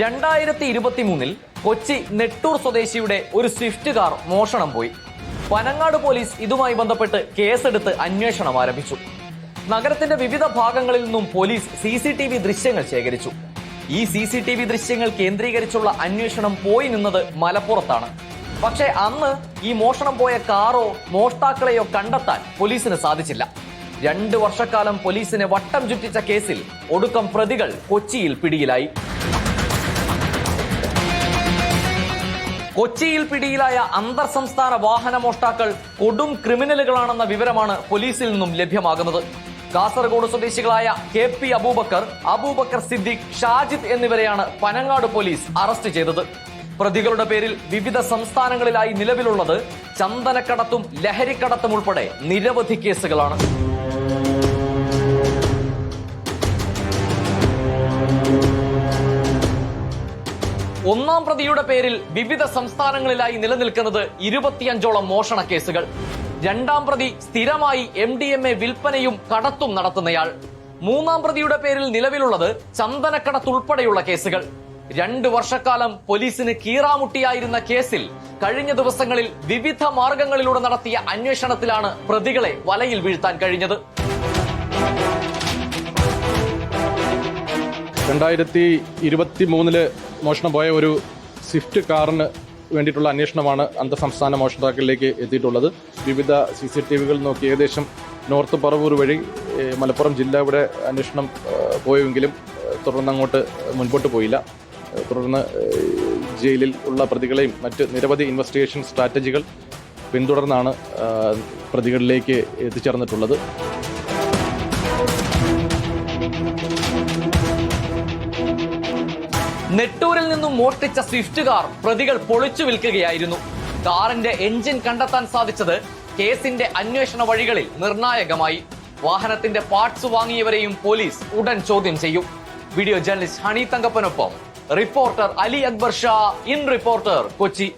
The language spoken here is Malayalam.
രണ്ടായിരത്തി ഇരുപത്തി മൂന്നിൽ കൊച്ചി നെട്ടൂർ സ്വദേശിയുടെ ഒരു സ്വിഫ്റ്റ് കാർ മോഷണം പോയി. പനങ്ങാട് പോലീസ് ഇതുമായി ബന്ധപ്പെട്ട് കേസെടുത്ത് അന്വേഷണം ആരംഭിച്ചു. നഗരത്തിന്റെ വിവിധ ഭാഗങ്ങളിൽ നിന്നും police C C T V ദൃശ്യങ്ങൾ ശേഖരിച്ചു. ഈ സി സി ടി വി ദൃശ്യങ്ങൾ കേന്ദ്രീകരിച്ചുള്ള അന്വേഷണം പോയി നിന്നത് മലപ്പുറത്താണ്. പക്ഷേ അന്ന് ഈ മോഷണം പോയ കാറോ മോഷ്ടാക്കളെയോ കണ്ടെത്താൻ പോലീസിന് സാധിച്ചില്ല. രണ്ട് വർഷക്കാലം പോലീസിനെ വട്ടം ചുറ്റിച്ച കേസിൽ ഒടുക്കം പ്രതികൾ കൊച്ചിയിൽ പിടിയിലായി. കൊച്ചിയിൽ പിടിയിലായ അന്തർ സംസ്ഥാന വാഹന മോഷ്ടാക്കൾ കൊടും ക്രിമിനലുകളാണെന്ന വിവരമാണ് പോലീസിൽ നിന്നും ലഭ്യമാകുന്നത്. കാസർഗോഡ് സ്വദേശികളായ കെ പി അബൂബക്കർ അബൂബക്കർ സിദ്ദിഖ് ഷാജിദ് എന്നിവരെയാണ് പനങ്ങാട് പോലീസ് അറസ്റ്റ് ചെയ്തത്. പ്രതികളുടെ പേരിൽ വിവിധ സംസ്ഥാനങ്ങളിലായി നിലവിലുള്ളത് ചന്ദനക്കടത്തും ലഹരിക്കടത്തും ഉൾപ്പെടെ നിരവധി കേസുകളാണ്. ഒന്നാം പ്രതിയുടെ പേരിൽ വിവിധ സംസ്ഥാനങ്ങളിലായി നിലനിൽക്കുന്നത് ഇരുപത്തിയഞ്ചോളം മോഷണ കേസുകൾ. രണ്ടാം പ്രതി സ്ഥിരമായി എം ഡി എം എ വിൽപ്പനയും കടത്തും നടത്തുന്നയാൾ. മൂന്നാം പ്രതിയുടെ പേരിൽ നിലവിലുള്ളത് ചന്ദനക്കടത്തുൾപ്പെടെയുള്ള കേസുകൾ. രണ്ട് വർഷക്കാലം പോലീസിന് കീറാമുട്ടിയായിരുന്ന കേസിൽ കഴിഞ്ഞ ദിവസങ്ങളിൽ വിവിധ മാർഗങ്ങളിലൂടെ നടത്തിയ അന്വേഷണത്തിലാണ് പ്രതികളെ വലയിൽ വീഴ്ത്താൻ കഴിഞ്ഞത്. രണ്ടായിരത്തി ഇരുപത്തി മൂന്നിൽ മോഷണം പോയ ഒരു സ്വിഫ്റ്റ് കാറിന് വേണ്ടിയിട്ടുള്ള അന്വേഷണമാണ് അന്തസംസ്ഥാന സംസ്ഥാന മോഷണാക്കളിലേക്ക് എത്തിയിട്ടുള്ളത്. വിവിധ സി സി ടി വികൾ നോക്കി ഏകദേശം നോർത്ത് പറവൂർ വഴി മലപ്പുറം ജില്ല ഇവിടെ അന്വേഷണം പോയെങ്കിലും തുടർന്ന് അങ്ങോട്ട് മുൻപോട്ട് പോയില്ല. തുടർന്ന് ജയിലിൽ ഉള്ള പ്രതികളെയും മറ്റ് നിരവധി ഇൻവെസ്റ്റിഗേഷൻ സ്ട്രാറ്റജികൾ പിന്തുടർന്നാണ് പ്രതികളിലേക്ക് എത്തിച്ചേർന്നിട്ടുള്ളത്. നെട്ടൂരിൽ നിന്നും മോഷ്ടിച്ച സ്വിഫ്റ്റ് കാർ പ്രതികൾ പൊളിച്ചു വിൽക്കുകയായിരുന്നു. കാറിന്റെ എഞ്ചിൻ കണ്ടെത്താൻ സാധിച്ചത് കേസിന്റെ അന്വേഷണ വഴികളിൽ നിർണായകമായി. വാഹനത്തിന്റെ പാർട്സ് വാങ്ങിയവരെയും പോലീസ് ഉടൻ ചോദ്യം ചെയ്യും. Video journalist honey തങ്കപ്പനൊപ്പം reporter Ali Akbar Shah in reporter Kochi.